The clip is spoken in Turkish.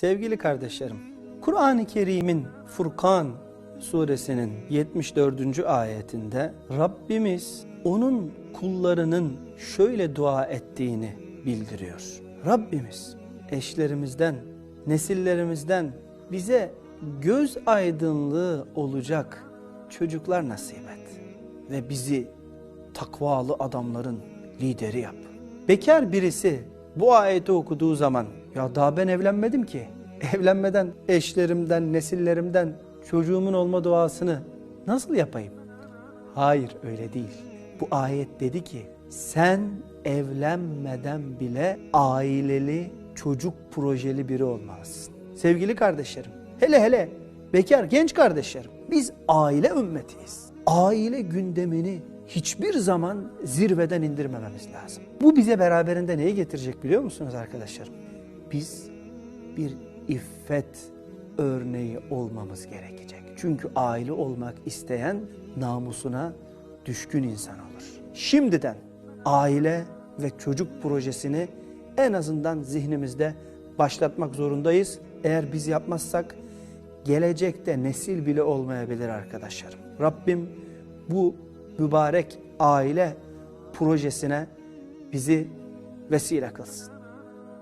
Sevgili kardeşlerim, Kur'an-ı Kerim'in Furkan suresinin 74. ayetinde Rabbimiz onun kullarının şöyle dua ettiğini bildiriyor. Rabbimiz eşlerimizden, nesillerimizden bize göz aydınlığı olacak çocuklar nasip et ve bizi takvalı adamların lideri yap. Bekar birisi bu ayeti okuduğu zaman ya daha ben evlenmedim ki. Evlenmeden eşlerimden, nesillerimden çocuğumun olma duasını nasıl yapayım? Hayır öyle değil. Bu ayet dedi ki sen evlenmeden bile aileli çocuk projeli biri olmalısın. Sevgili kardeşlerim, hele hele bekar genç kardeşlerim biz aile ümmetiyiz. Aile gündemini hiçbir zaman zirveden indirmememiz lazım. Bu bize beraberinde neyi getirecek biliyor musunuz arkadaşlarım? Biz bir iffet örneği olmamız gerekecek. Çünkü aile olmak isteyen namusuna düşkün insan olur. Şimdiden aile ve çocuk projesini en azından zihnimizde başlatmak zorundayız. Eğer biz yapmazsak gelecekte nesil bile olmayabilir arkadaşlarım. Rabbim bu mübarek aile projesine bizi vesile kılsın.